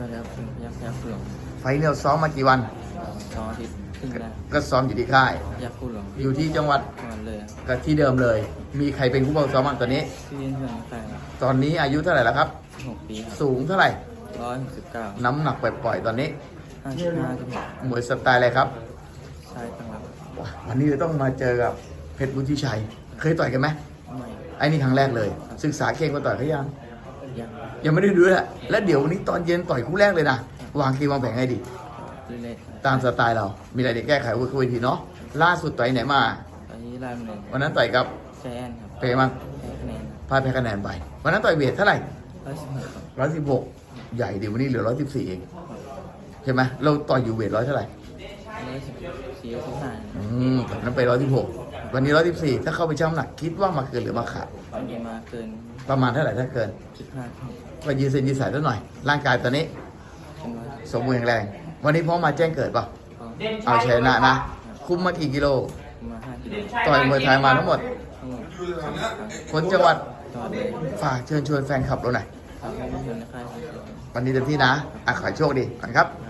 วัสดีครับผมพยักพยักหลวงไฟล์เนี่ยซ้อมมากี่วันสองอาทิตย์ครึ่งแรกก็ซ้อมอยู่ที่ค่ายพยักผู้หลวงอยู่ที่จังหวัดก่อนเลยครับก็ที่เดิมเลย มีใครเป็นผู้บังคับซ้อมบ้างตอนนี้ ที่เล่นเพื่อนใครครับตอนนี้อายุเท่าไหร่แล้วครับ หกปีครับสูงเท่าไหร่ ร้อยหกสิบเก้าน้ำหนักปล่อยๆตอนนี้ห้าสิบห้าสิบหกมวยสไตล์อะไรครับชายตั้งรับว้าวันนี้เราต้องมาเจอกับเพชรบุญทิชัย เคยต่อยกันไหมไม่ไอ้นี่ครั้งแรกเลย ศึกษาเก่งมาต่อยเขายังยัง ยังไม่ได้ดูเลยแล้วเดี๋ยววันนี้ตอนเย็นต่อยคู่แรกเลยนะวางทีวางแผนให้ดีเล่นตามสไตล์เรา มีอะไรเดี๋ยวแก้ไขวุ้ยทีเนาะล่าสุดต่อยไหนมาตอนนี้ไล่มาเลยวันนั้นต่อยกับใจแอนครับเปย์มั้งแพ้คะแนนพลาดแพ้คะแนนไปวันนั้นต่อยเวทเท่าไหร่ร้อยสิบหกครับร้อยสิบหกใหญ่เดี๋ยววันนี้เหลือร้อยสิบสี่เองใช่ไหมเราต่อยอยู่เวทร้อยเท่าไหร่ร้อยสิบสี่ร้อยสิบห้าอืมตอนนั้นไปร้อยสิบหก วันนี้ร้อยสิบสี่ถ้าเข้าไปชั่งน้ำหนักคิดว่ามาเกินหรือมาขาดวันนี้มาเกินประมาณเท่าไหร่ถ้าเกินสิบห้าครับก็ยืนเส้นยืนสายสักหน่อย ร่างกายตอนนี้เป็นร้อยสมบูรณ์แข็งแรง วันนี้พร้อมมาแจ้งเกิดเปล่ะก็เอาชนะนะ คุมมากี่กิโลประมาณห้ากิโลต่อยมวยไทยมาทั้งหมดทั้งหมดคนจังหวัดจังหวัดเลยฝากเชิญชวนแฟนคลับเราหน่อยครับให้เพื่อนในค่ายครับ วันนี้เต็มที่นะอะขอให้โชคดีก่อนครับครับ